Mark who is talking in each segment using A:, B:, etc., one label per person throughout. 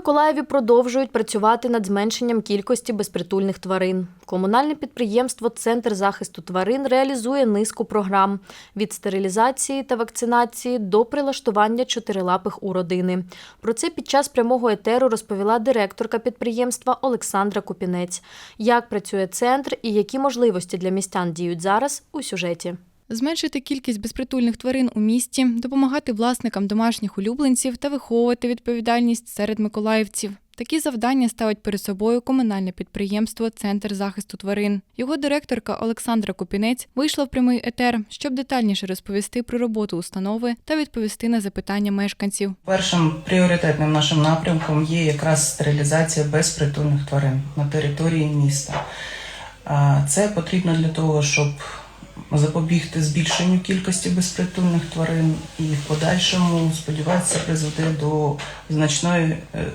A: Миколаєві продовжують працювати над зменшенням кількості безпритульних тварин. Комунальне підприємство Центр захисту тварин реалізує низку програм від стерилізації та вакцинації до прилаштування чотирилапих у родини. Про це під час прямого етеру розповіла директорка підприємства Олександра Купінець. Як працює центр і які можливості для містян діють зараз у сюжеті.
B: Зменшити кількість безпритульних тварин у місті, допомагати власникам домашніх улюбленців та виховувати відповідальність серед миколаївців. Такі завдання ставить перед собою комунальне підприємство Центр захисту тварин. Його директорка Олександра Купінець вийшла в прямий етер, щоб детальніше розповісти про роботу установи та відповісти на запитання мешканців.
C: Першим пріоритетним нашим напрямком є якраз стерилізація безпритульних тварин на території міста. Це потрібно для того, щоб запобігти збільшенню кількості безпритульних тварин і в подальшому, сподіваюся, призведе до значної, е,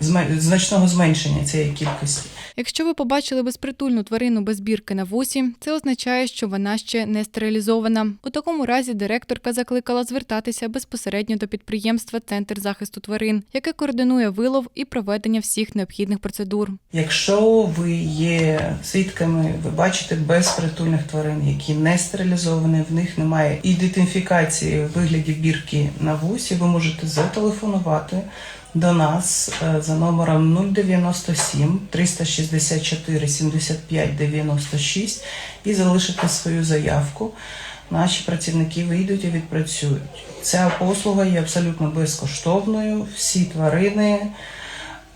C: значного зменшення цієї кількості.
B: Якщо ви побачили безпритульну тварину без бірки на вусі, це означає, що вона ще не стерилізована. У такому разі директорка закликала звертатися безпосередньо до підприємства Центр захисту тварин, яке координує вилов і проведення всіх необхідних процедур.
C: Якщо ви є свідками, ви бачите безпритульних тварин, які не стерилізовані, в них немає ідентифікації вигляді бірки на вусі, ви можете зателефонувати до нас е, за номером 097 364 75 96 і залишити свою заявку. Наші працівники вийдуть і відпрацюють. Ця послуга є абсолютно безкоштовною. Всі тварини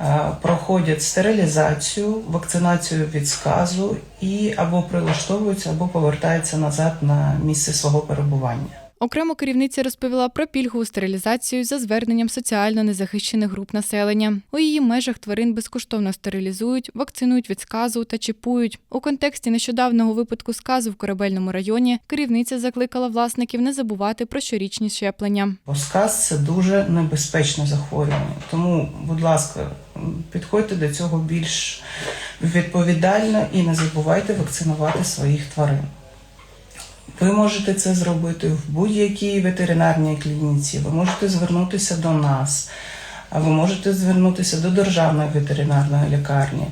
C: е, проходять стерилізацію, вакцинацію від сказу і або прилаштовуються, або повертаються назад на місце свого перебування.
B: Окремо керівниця розповіла про пільгову стерилізацію за зверненням соціально незахищених груп населення. У її межах тварин безкоштовно стерилізують, вакцинують від сказу та чіпують. У контексті нещодавнього випадку сказу в корабельному районі керівниця закликала власників не забувати про щорічні щеплення.
C: Бо сказ це дуже небезпечне захворювання. Тому, будь ласка, підходьте до цього більш відповідально і не забувайте вакцинувати своїх тварин. Ви можете це зробити в будь-якій ветеринарній клініці. Ви можете звернутися до нас, ви можете звернутися до державної ветеринарної лікарні.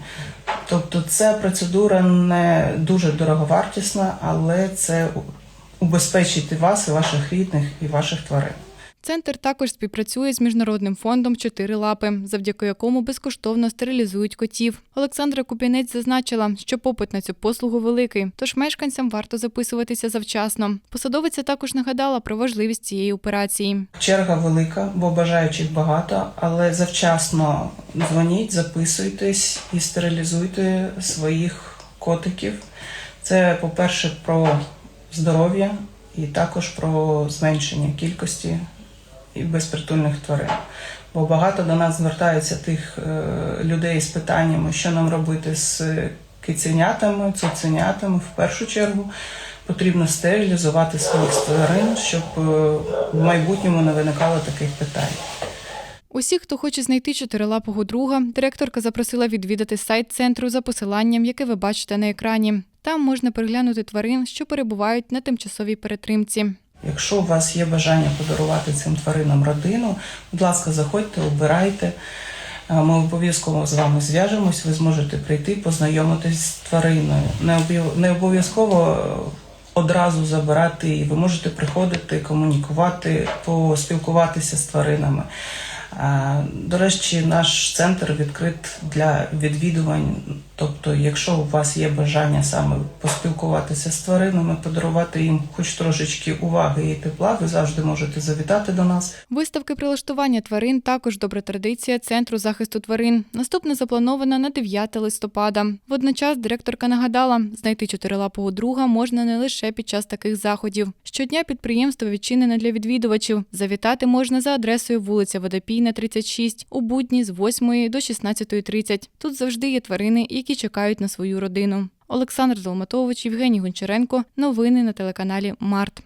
C: Тобто, ця процедура не дуже дороговартісна, але це убезпечить вас, і ваших рідних, і ваших тварин.
B: Центр також співпрацює з міжнародним фондом Чотири лапи, завдяки якому безкоштовно стерилізують котів. Олександра Купінець зазначила, що попит на цю послугу великий, тож мешканцям варто записуватися завчасно. Посадовиця також нагадала про важливість цієї операції.
C: Черга велика, бо бажаючих багато, але завчасно дзвоніть, записуйтесь і стерилізуйте своїх котиків. Це, по-перше, про здоров'я і також про зменшення кількості і безпритульних тварин. Бо багато до нас звертаються тих е, людей з питаннями, що нам робити з киценятами, цуценятами. В першу чергу потрібно стерилізувати своїх тварин, щоб е, в майбутньому не виникало таких питань.
B: Усіх, хто хоче знайти чотирилапого друга, директорка запросила відвідати сайт центру за посиланням, яке ви бачите на екрані. Там можна переглянути тварин, що перебувають на тимчасовій перетримці.
C: Якщо у вас є бажання подарувати цим тваринам родину, будь ласка, заходьте, обирайте. Е, Ми обов'язково з вами зв'яжемось, ви зможете прийти, познайомитись з твариною. Не обов- обов'язково е, одразу забирати її. Ви можете приходити, комунікувати, поспілкуватися з тваринами. Е, До речі, наш центр відкрит для відвідувань. Тобто, якщо у вас є бажання саме поспілкуватися з тваринами, подарувати їм хоч трошечки уваги і тепла, ви завжди можете завітати до нас.
B: Виставки прилаштування тварин також добра традиція Центру захисту тварин. Наступна запланована на 9 листопада. Водночас директорка нагадала, знайти чотирилапого друга можна не лише під час таких заходів. Щодня підприємство відчинене для відвідувачів. Завітати можна за адресою вулиця Водопійна, 36, у будні з 8 до 16.30. Тут завжди є тварини, які чекають на свою родину. Олександр Долматович, Євгеній Гончаренко. Новини на телеканалі Март.